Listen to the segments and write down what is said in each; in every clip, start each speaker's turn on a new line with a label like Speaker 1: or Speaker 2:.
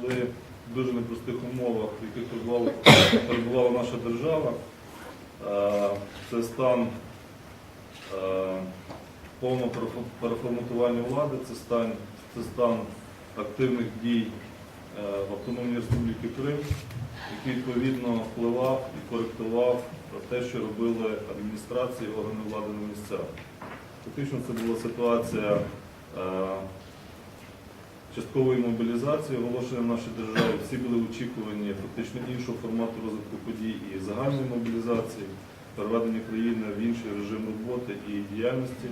Speaker 1: Були в дуже непростих умовах, в яких перебувала, наша держава. Е, Це стан е, повного переформатування влади, це стан, це стан активних дій е, в Автономній Республіці Крим, який відповідно впливав і коректував те, що робили адміністрації, органи влади на місцях. Фактично це була ситуація часткової мобілізації, оголошення в нашій державі. Всі були очікувані фактично іншого формату розвитку подій і загальної мобілізації, переведення країни в інший режим роботи і діяльності.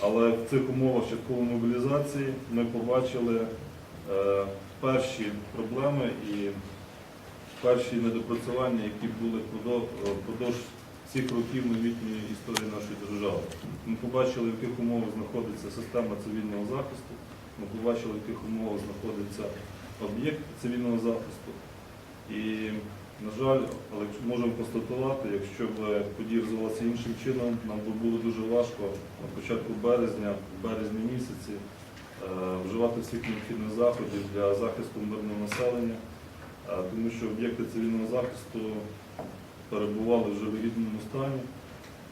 Speaker 1: Але в цих умовах часткової мобілізації ми побачили е, перші проблеми і перші недопрацювання, які були впродовж всіх років новітньої історії нашої держави. Ми побачили, в яких умовах знаходиться система цивільного захисту. Ми побачили, в яких умовах знаходиться об'єкт цивільного захисту. І, на жаль, але можемо констатувати, якщо б події розвивалися іншим чином, нам би було дуже важко на початку березня, в березні місяці, е, вживати всіх необхідних заходів для захисту мирного населення, е, тому що об'єкти цивільного захисту перебували вже в вигідному стані.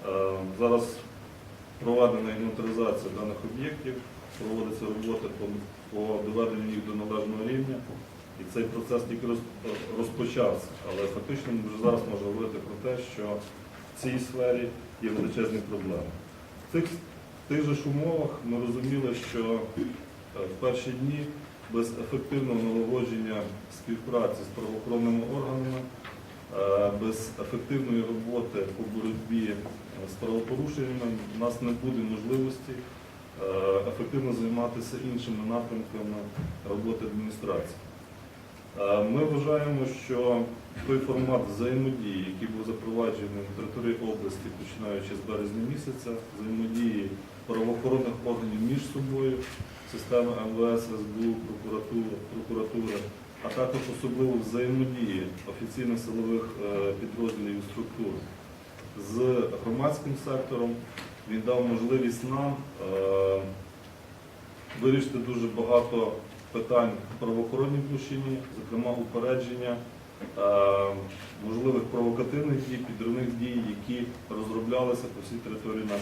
Speaker 1: Е, Зараз проведена інвентаризація даних об'єктів, проводиться робота по, доведенню їх до належного рівня. І цей процес тільки розпочався. Але фактично ми вже зараз можемо говорити про те, що в цій сфері є величезні проблеми. В цих тих же ж умовах ми розуміли, що е, в перші дні без ефективного налагодження співпраці з правоохоронними органами, без ефективної роботи по боротьбі е, з правопорушеннями у нас не буде можливості е, ефективно займатися іншими напрямками роботи адміністрації. Е, Ми вважаємо, що той формат взаємодії, який був запроваджений на території області, починаючи з березня місяця, взаємодії правоохоронних органів між собою, системи МВС, СБУ, прокуратури, також особливо взаємодії офіційних силових е, підрозділів і структур з громадським сектором, він дав можливість нам е, вирішити дуже багато питань в правоохоронній площині, зокрема упередження е, можливих провокативних дій, підривних дій, які розроблялися по всій території нашої.